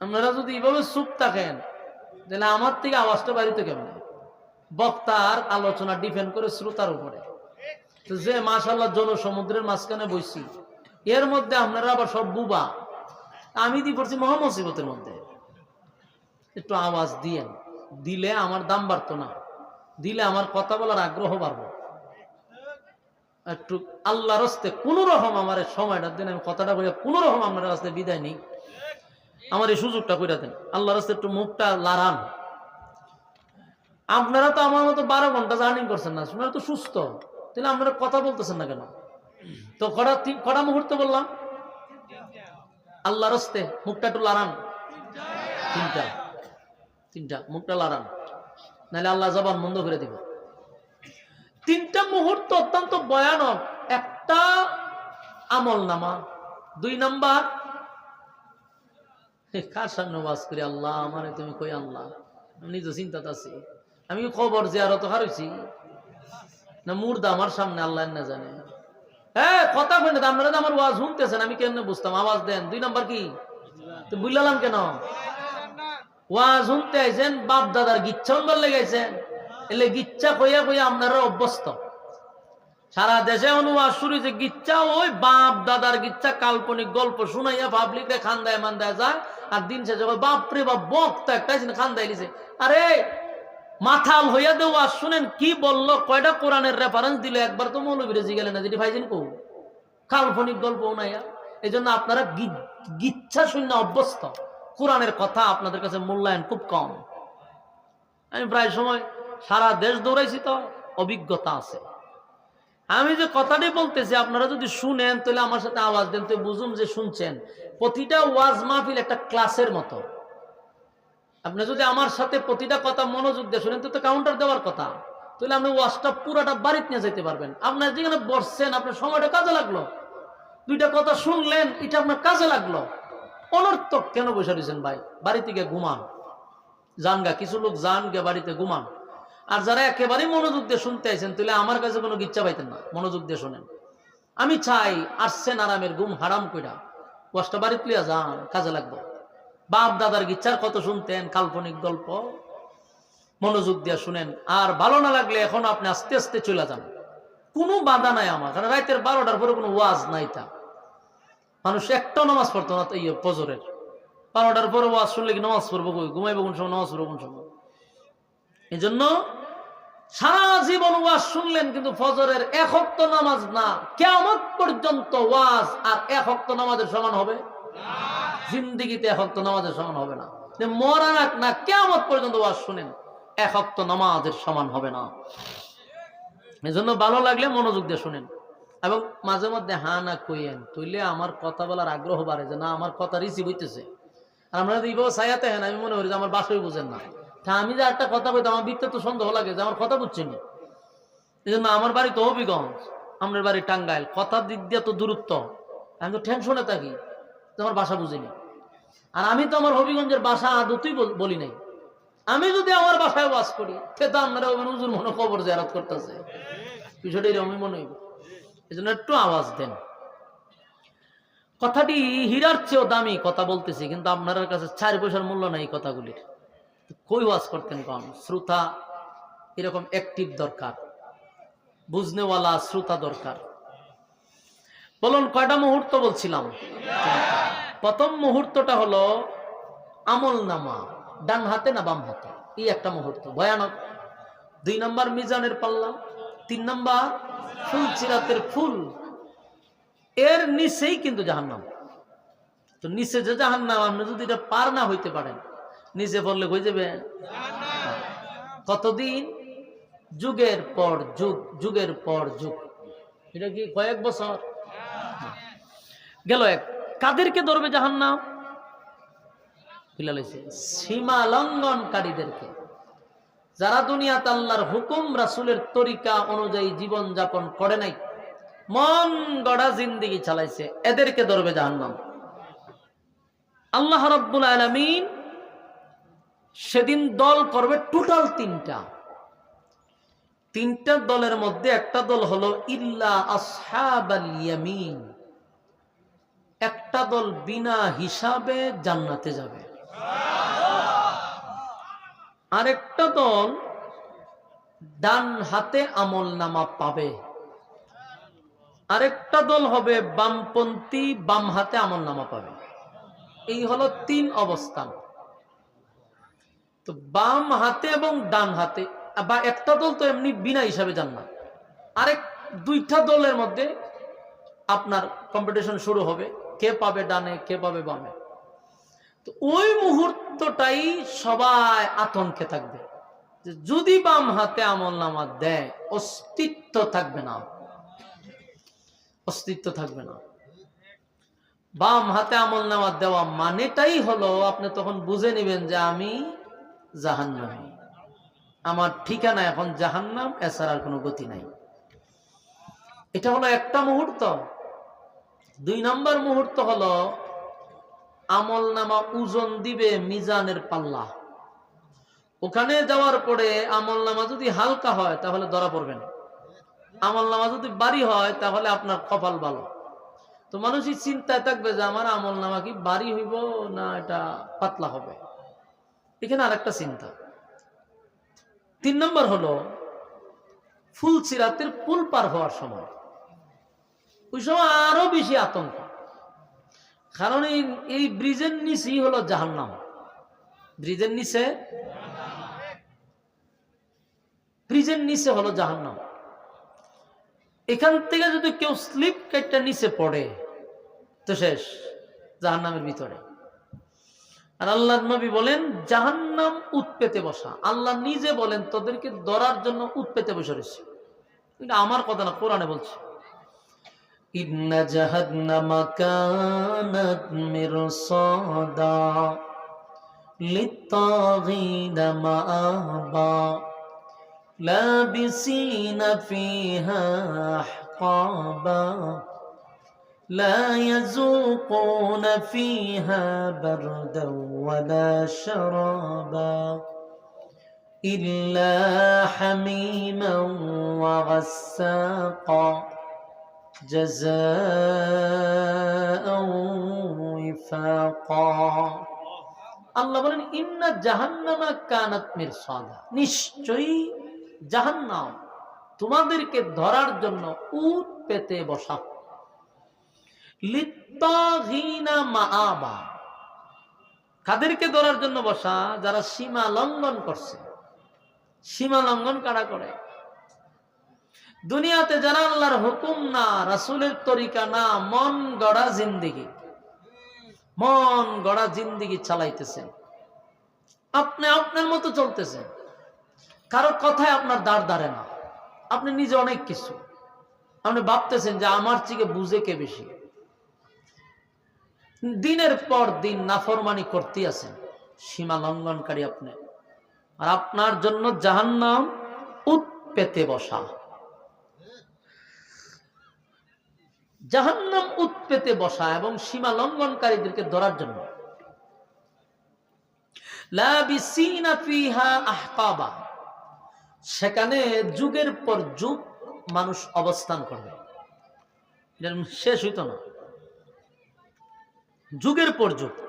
আপনারা যদি এইভাবে চুপ থাকেন, তাহলে আমার থেকে আওয়াজটা বাড়িতে কেমন? বক্তার আলোচনা ডিপেন্ড করে শ্রোতার উপরে। যে মাশাল্লাহ জনসমুদ্রের মাঝখানে বইছি। এর মধ্যে আপনারা আবার সব বুবা। আমি দি পড়ছি মহামসিবতের মধ্যে। একটু আওয়াজ দিয়েন। দিলে আমার দাম বাড়তো না। দিলে আমার কথা বলার আগ্রহ বাড়বো। একটু আল্লাহর হস্তে কোন রকম আমার সময়টা দেন, আমি কথাটা বলে কোন রকম আপনার কাছে বিদায় নেই। আমার এই সুযোগটা করে দেন। আল্লাহর হস্তে একটু মুখটা লাড়ান। আপনারা তো আমার মতো বারো ঘণ্টা জার্নি করছেন না, আপনারা তো সুস্থ। তাহলে আপনারা কথা বলতেছেন না কেন? তো কটা কটা মুহূর্ত বললাম? আল্লাহর হস্তে মুখটা একটু লাড়ান তিনটা। তিনটা। মুখটা লাড়ান নাহলে আল্লাহ জবান বন্ধ করে দিব। তিনটা মুহূর্ত অত্যন্ত ভয়ানক। একটা আমল নামা। দুই নাম্বার কার সামনে ওয়াজ করি? আল্লাহ, আমারে তুমি কই আল্লাহ? নিজে চিন্তাতে আছি। আমি কি খবর জিয়ারত হারাইছি না মুর্দা আমার সামনে আল্লাহ না জানে। কথা না আপনারা আমার ওয়াজ শুনতেছেন আমি কেন বুঝতাম? আওয়াজ দেন দুই নাম্বার কি? তো বুঝলাম কেন? ওয়াজ শুনতে আইছেন বাপ দাদার গিচ্ছা অঙ্গল লেগেছেন এলে গিচ্ছা কইয়া কইয়া আপনারা অভ্যস্ত। সারা দেশে অনুবাদ শুরু হয়েছে গিচ্ছা ওই বাপ দাদার গিচ্ছা কাল্পনিক গল্প শুনাইয়া পাবলিক রে খান্দায় মান্দায় যায় আর দিন শেষে কয়, বাপ বক্তা একটা খান্দায় লিছে। আরে মাথাল হইয়া দেওয়া শুনেন কি বলল কয়টা কোরআনের রেফারেন্স দিল একবার তো মৌলবীরে জিগেলেন না যেটি ভাইজেন কৌ। কাল্পনিক গল্প উনাইয়া এই জন্য আপনারা গিচ্ছা শূন্য অভ্যস্ত। কোরআনের কথা আপনাদের কাছে মূল্যায়ন খুব কম। আমি প্রায় সময় সারা দেশ দৌড়াইছি তো, অভিজ্ঞতা আছে। আমি যে কথাটি বলতেছি, আপনারা যদি শুনেন, তাহলে আমার সাথে আওয়াজ দেন তো বুঝুন যে শুনছেন। প্রতিটা ওয়াজ মাহফিল একটা ক্লাসের মতো। আপনি যদি আমার সাথে প্রতিটা কথা মনোযোগ দিয়ে শুনেন তো কাউন্টার দেওয়ার কথা। তাহলে আপনি ওয়াজটা পুরাটা বাড়িতে নিয়ে যেতে পারবেন। আপনার যেখানে বসছেন, আপনার সময়টা কাজে লাগল। দুইটা কথা শুনলেন, এটা আপনার কাজে লাগল। অনর্থক কেন বসে রয়েছেন ভাই? বাড়ি থেকে ঘুমান। যান গা, কিছু লোক যান গে বাড়িতে ঘুমান। আর যারা একেবারেই মনোযোগ দিয়ে শুনতে আইছেন, তাহলে আমার কাছে কোনো ইচ্ছা পাইতেন না। মনোযোগ দিয়ে শোনেন। আমি চাই আসছেন আরামের ঘুম হারাম কইরা ওয়াজটা বাড়িতে যান, কাজে লাগবো। বাপ দাদার গিচ্ছার কত শুনতেন, কাল্পনিক গল্প। মনোযোগ দিয়ে শুনেন, আর ভালো না লাগলে এখন আপনি আস্তে আস্তে চলে যান। কোনো বাধা নাই আমার, কারণ রাতের বারোটার পরে কোনো ওয়াজ নাই তা। মানুষ একটা নামাজ পড়তো না তো ইয়ে ফজরের। বারোটার পরে ওয়াজ শুনলে কি নামাজ পড়ব কই? ঘুমাইবো কোন সময়? নামাজ পড়ব কোন সময়? এই জন্য সারা জীবন ওয়াজ শুনলেন, কিন্তু ফজরের এক হক্ত নামাজ না কেমন পর্যন্ত ওয়াজ আর এক হক্ত নামাজের সমান হবে? জিন্দিগিতে এক হক্ত নামাজের সমান হবে না। মরার না কেমন পর্যন্ত ওয়াজ শুনেন। এক হক্ত নামাজের সমান হবে না। এই জন্য ভালো লাগলে মনোযোগ দিয়ে শুনেন। এবং মাঝে মধ্যে, হা না কইয়েন, তুইলে আমার কথা বলার আগ্রহ বাড়ে যে না, আমার কথা রিসিভ হইতেছে। আর আমরা যদি এইভাবে ছায়াতে হেন আমি মনে করি যে আমার বাসায় বুঝেন না। তা আমি যে একটা কথা কইতে আমার বিত্তে তো সন্দেহ লাগে যে আমার কথা বুঝছেন না। এই জন্য আমার বাড়ি তো হবিগঞ্জ, আমাদের বাড়ি টাঙ্গাইল। কথার দিক দিয়ে তো দূরত্ব। আমি তো টেনশনে থাকি যে আমার বাসা বুঝিনি। আর আমি তো আমার হবিগঞ্জের বাসা আদতই বলি নাই। আমি যদি আমার বাসায় বাস করি তো আপনারা হুজুর মনে খবর জেরাত করতেছে। বিষয়টা এরকমই মনে হইব। এই জন্য একটু আওয়াজ দেন। কথাটি হীরার চেয়েও দামি কথা বলতেছি, কিন্তু আপনার কাছে চার পয়সার মূল্য নাই কথাগুলির। কই ওয়াজ করতেন কম শ্রোতা এরকম অ্যাক্টিভ দরকার। বুঝনেওয়ালা শ্রোতা দরকার। বলুন, কয়টা মুহূর্ত বলছিলাম? প্রথম মুহূর্তটা হলো আমল নামা। ডান হাতে না বাম হাতে? এই একটা মুহূর্ত। ভয়ানক। দুই নম্বর মিজানের পাল্লা, তিন নম্বর ফুল চিরাতের ফুল। এর নিচেই কিন্তু জাহান্নাম। তো নিচে যে জাহান্নাম, আপনি যদি এটা পার না হইতে পারেন, নিচে পড়লে হয়ে যাবে। কতদিন? যুগের পর যুগ, যুগের পর যুগ। এটা কি কয়েক বছর? গেল এক। কাদেরকে ধরবে জাহান্নাম? বিলালাইছে সীমা লঙ্ঘনকারীদেরকে। যারা দুনিয়াতে আল্লাহর হুকুম, রাসূলের তরিকা অনুযায়ী জীবন যাপন করে নাই, মন গড়া জিন্দিগি চালাইছে, এদেরকে ধরবে জাহান্নাম। আল্লাহ রব্বুল আলমিন সেদিন দল করবে টোটাল তিনটা। তিনটা দলের মধ্যে একটা দল হলো ইল্লা ইয়ামিন। একটা দল বিনা হিসাবে জান্নাতে যাবে। আরেকটা দল ডান হাতে আমল নামা পাবে। আরেকটা দল হবে বামপন্থী, বাম হাতে আমল নামা পাবে। এই হলো তিন অবস্থান। তো বাম হাতে এবং ডান হাতে, বা একটা দল তো এমনি বিনা হিসাবে যান না। আরেক দুইটা দলের মধ্যে আপনার কম্পিটিশন শুরু হবে। কে পাবে ডানে, কে পাবে বামে। ওই মুহূর্তটাই সবাই আতঙ্কে থাকবে। যদি বাম হাতে আমল নামা দেয়, অস্তিত্ব থাকবে না। অস্তিত্ব থাকবে না। বাম হাতে আমল নামা দেওয়া মানেটাই হলো, আপনি তখন বুঝে নেবেন যে আমি জাহান্নামী। আমার ঠিকানা এখন জাহান্নাম, এছাড়া কোনো গতি নাই। এটা হলো একটা মুহূর্ত। দুই নম্বর মুহূর্ত হলো আমল নামা ওজন দিবে মিজানের পাল্লা। ওখানে যাওয়ার পরে আমল নামা যদি হালকা হয়, তাহলে ধরা পড়বেন আমল নামা যদি বাড়ি হয়, তাহলে আপনার কপাল ভালো। তো মানুষই চিন্তায় থাকবে যে, আমার আমল নামা কি বাড়ি হইব না এটা পাতলা হবে? এখানে আরেকটা চিন্তা। তিন নম্বর হলো ফুল সিরাতের পুল পার হওয়ার সময়। ওই সময় আরও বেশি আতঙ্ক। কারণ এই এই ব্রিজের নিচেই হলো জাহান্নাম। ব্রিজের নিচে? ব্রিজের নিচে হলো জাহান্নাম। এখান থেকে যদি কেউ স্লিপ কেটটা নিচে পড়ে, তো শেষ, জাহান্নামের ভিতরে। আর আল্লাহ নবী বলেন, জাহান্নাম উৎপেতে বসা। আল্লাহ নিজে বলেন, তোদেরকে ধরার জন্য উৎপেতে বসে রয়েছে। এটা আমার কথা না, কোরআনে বলছে। إن جهنم كانت مرصادا للطاغين مآبا لابسين فيها أحقابا لا يذوقون فيها بردا ولا شرابا إلا حميما وغساقا جزاء وفاقا আল্লাহ বলেন ইন্না জাহান্নামা কানাত মিরসাদা নিশ্চয়ই জাহান্নাম তোমাদেরকে ধরার জন্য উট পেতে বসা লিত্তাগিনা মাআবা কাদেরকে ধরার জন্য বসা যারা সীমা লঙ্ঘন করছে সীমা লঙ্ঘন কারা করে দুনিয়াতে যারা আল্লাহর হুকুম না, রাসুলের তরিকা না, মন গড়া জিন্দিগি। মন গড়া জিন্দিগি চালাইতেছেন আপনি আপনার মতো চলতেছেন কারও কথায় আপনার দাঁড় দাঁড়ে না। আপনি নিজে অনেক কিছু। আপনি ভাবতেছেন যে আমার থেকে বুঝে কে বেশি? দিনের পর দিন নাফরমানি করতে আছেন। সীমা লঙ্ঘনকারী আপনি। আর আপনার জন্য জাহান্নাম উৎপেতে বসা। জাহান্নাম উৎপেতে বসা এবং সীমা লঙ্ঘনকারীদেরকে ধরার জন্য। সেখানে যুগের পর যুগ মানুষ অবস্থান করবে। শেষ হইত না। যুগের পর যুগ।